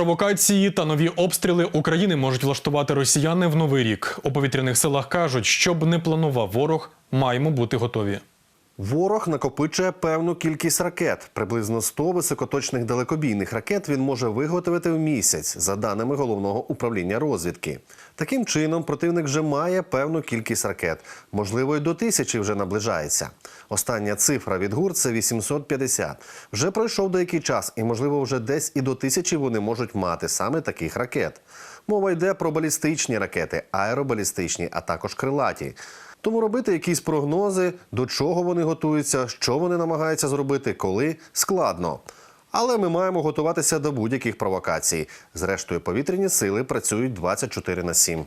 Провокації та нові обстріли України можуть влаштувати росіяни в новий рік. У повітряних силах кажуть, щоб не планував ворог, маємо бути готові. Ворог накопичує певну кількість ракет. Приблизно 100 високоточних далекобійних ракет він може виготовити в місяць, за даними головного управління розвідки. Таким чином, противник вже має певну кількість ракет. Можливо, й до тисячі вже наближається. Остання цифра від ГУР – це 850. Вже пройшов деякий час, і можливо, вже десь і до тисячі вони можуть мати саме таких ракет. Мова йде про балістичні ракети, аеробалістичні, а також крилаті. Тому робити якісь прогнози, до чого вони готуються, що вони намагаються зробити, коли складно. Але ми маємо готуватися до будь-яких провокацій. Зрештою, повітряні сили працюють 24 на 7.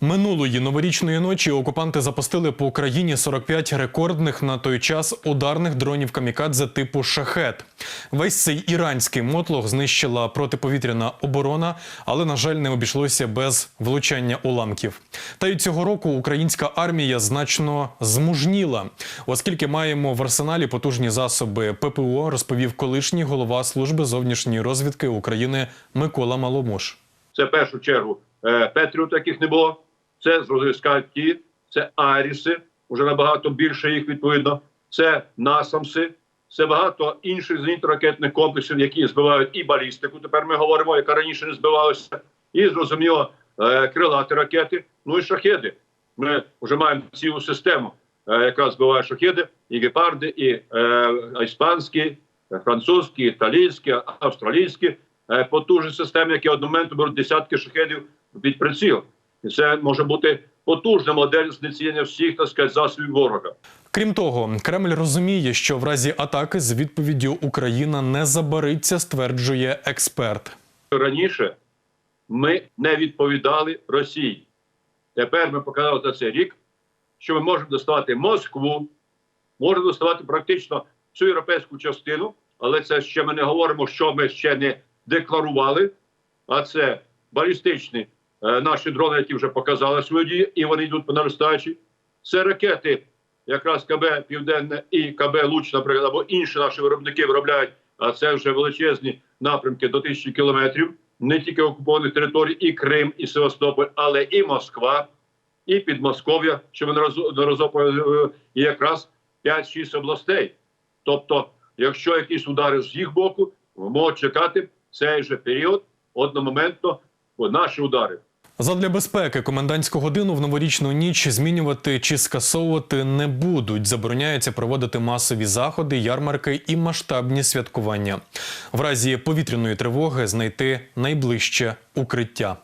Минулої новорічної ночі окупанти запустили по Україні 45 рекордних на той час ударних дронів камікадзе типу шахет. Весь цей іранський мотлох знищила протиповітряна оборона, але на жаль не обійшлося без влучання уламків. Та й цього року українська армія значно змужніла, оскільки маємо в арсеналі потужні засоби ППО, розповів колишній голова служби зовнішньої розвідки України Микола Маломуш. Це в першу чергу е, Петріот, яких не було. Це зрозуміло ті, це Аріси, вже набагато більше їх відповідно. Це Насамси, це багато інших зенітно-ракетних комплексів, які збивають і балістику. Тепер ми говоримо, яка раніше не збивалася, і зрозуміло крилаті ракети, ну і шахеди. Ми вже маємо цілу систему, е, яка збиває шахеди, і гепарди, і е, іспанські, е, французькі, італійські, австралійські е, потужні системи, які одномоментно беруть десятки шахедів під приціл. І це може бути потужна модель знецінення всіх так сказати, засобів ворога. Крім того, Кремль розуміє, що в разі атаки з відповіддю Україна не забариться, стверджує експерт. Раніше ми не відповідали Росії. Тепер ми показали за цей рік, що ми можемо доставати Москву, можемо доставати практично всю європейську частину, але це ще ми не говоримо, що ми ще не декларували. А це балістичні е, наші дрони, які вже показали свою дію, і вони йдуть по наростаючій. Це ракети, якраз КБ Південне і КБ Луч, наприклад, або інші наші виробники виробляють. А це вже величезні напрямки до тисячі кілометрів, не тільки окупованих територій, і Крим, і Севастополь, але і Москва, і Підмосков'я, що ми неразово і якраз 5-6 областей. Тобто, якщо якісь удари з їх боку, ми можемо чекати цей же період одномоментно наші удари. Задля безпеки комендантську годину в новорічну ніч змінювати чи скасовувати не будуть. Забороняється проводити масові заходи, ярмарки і масштабні святкування. В разі повітряної тривоги знайти найближче укриття.